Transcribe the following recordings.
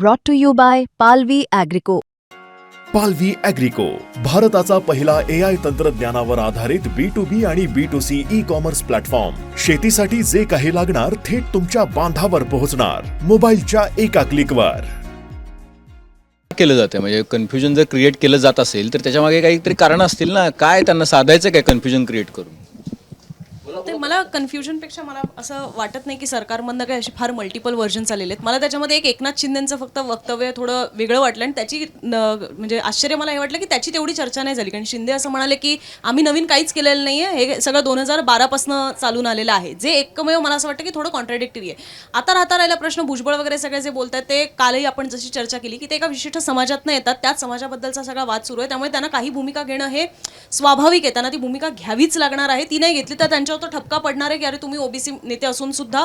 brought to you by Palvi Agrico. पालवी अॅग्रिको भारताचा पहिला ए आय तंत्रज्ञानावर आधारित बी टू बी आणि B to C e commerce platform शेतीसाठी जे काही लागणार थेट तुमच्या बांधावर पोहोचणार. मोबाईलच्या एका क्लिकवर केलं जातं म्हणजे कन्फ्युजन जर क्रिएट केलं जात असेल तर त्याच्यामागे काहीतरी कारण असतील ना? काय त्यांना साधायचं काय कन्फ्युजन क्रिएट करून? ते मला कन्फ्युजनपेक्षा मला असं वाटत नाही की सरकारमधनं काही असे फार मल्टिपल व्हर्जन आलेले आहेत. मला त्याच्यामध्ये एक एकनाथ शिंदेचं फक्त वक्तव्य थोडं वेगळं वाटलं आणि त्याची म्हणजे आश्चर्य मला हे वाटलं की त्याची तेवढी चर्चा नाही झाली. कारण शिंदे असं म्हणाले की आम्ही नवीन काहीच केलेलं नाही आहे हे सगळं दोन हजार बारापासून चालून आलेलं आहे. जे एकमेव मला असं वाटतं की थोडं कॉन्ट्राडिक्टरी आहे. आता राहता राहिला प्रश्न भुजबळ वगैरे सगळे जे बोलतात ते कालही आपण जशी चर्चा केली की ते एका विशिष्ट समाजातनं येतात. त्याच समाजाबद्दलचा सगळा वाद सुरू आहे. त्यामुळे त्यांना काही भूमिका घेणं हे स्वाभाविक आहे. त्यांना ती भूमिका घ्यावीच लागणार आहे. ती नाही घेतली तर त्यांच्यावर तो ठपका पडणार आहे की अरे तुम्ही ओबीसी नेते असून सुद्धा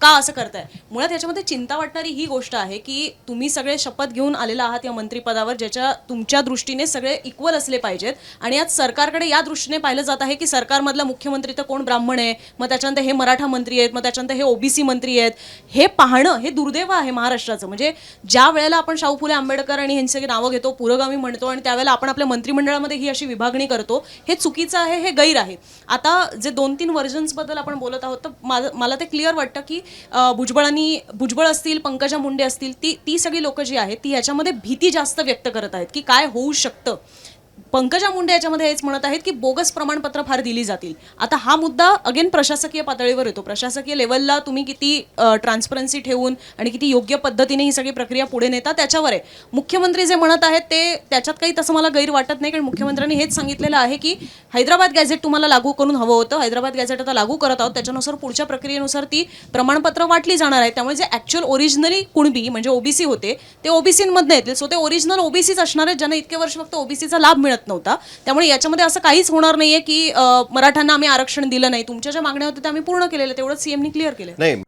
का असं करताय? मुळात याच्यामध्ये चिंता वाटणारी ही गोष्ट आहे की तुम्ही सगळे शपथ घेऊन आलेला आहात या मंत्रिपदावर ज्याच्या तुमच्या दृष्टीने सगळे इक्वल असले पाहिजेत. आणि आज सरकारकडे या दृष्टीने पाहिलं जात आहे की सरकारमधला मुख्यमंत्री तर कोण ब्राह्मण आहे? मग त्याच्यानंतर हे मराठा मंत्री आहेत मग त्याच्यानंतर हे ओबीसी मंत्री आहेत. हे पाहणं हे दुर्दैव आहे महाराष्ट्राचं. म्हणजे ज्या वेळेला आपण शाहू फुले आंबेडकर आणि ह्यांचे नावं घेतो पुरोगामी म्हणतो आणि त्यावेळेला आपण आपल्या मंत्रिमंडळामध्ये ही अशी विभागणी करतो हे चुकीचं आहे हे गैर आहे. आता जे दोन तीन व्हर्जन्सबद्दल आपण बोलत आहोत. तर मला ते क्लिअर वाटतं की भुजबळांनी भुजबळ असतील पंकजा मुंडे असतील ती ती सगळी लोकं जी आहेत ती ह्याच्यामध्ये भीती जास्त व्यक्त करत आहेत की काय होऊ शकतं. पंकजा मुंडे याच्यामध्ये हेच म्हणत आहेत की बोगस प्रमाणपत्र फार दिली जातील. आता हा मुद्दा अगेन प्रशासकीय पातळीवर येतो. प्रशासकीय लेवलला तुम्ही किती ट्रान्सपरन्सी ठेवून आणि किती योग्य पद्धतीने ही सगळी प्रक्रिया पुढे नेता त्याच्यावर आहे. मुख्यमंत्री जे म्हणत आहेत ते त्याच्यात काही तसं मला गैर वाटत नाही कारण मुख्यमंत्र्यांनी हेच सांगितलेलं आहे की हैदराबाद गॅझेट तुम्हाला लागू करून हवं होतं. हैदराबाद गॅझेट आता लागू करत आहोत. त्याच्यानुसार पुढच्या प्रक्रियेनुसार ती प्रमाणपत्र वाटली जाणार आहे. त्यामुळे जे ॲक्च्युअल ओरिजिनली कुणबी म्हणजे ओबीसी होते ते ओबीसीमधनं येतील. सो ते ओरिजिनल ओबीसीच असणार आहेत ज्यांना इतके वर्ष फक्त ओबीसीचा लाभ मिळतो नव्हता. त्यामुळे याच्यामध्ये असं काहीच होणार नाहीये की मराठ्यांना आम्ही आरक्षण दिलं नाही. तुमच्या ज्या मागण्या होत्या त्या आम्ही पूर्ण केलेल्या तेवढंच सीएमनी क्लिअर केलं. नाही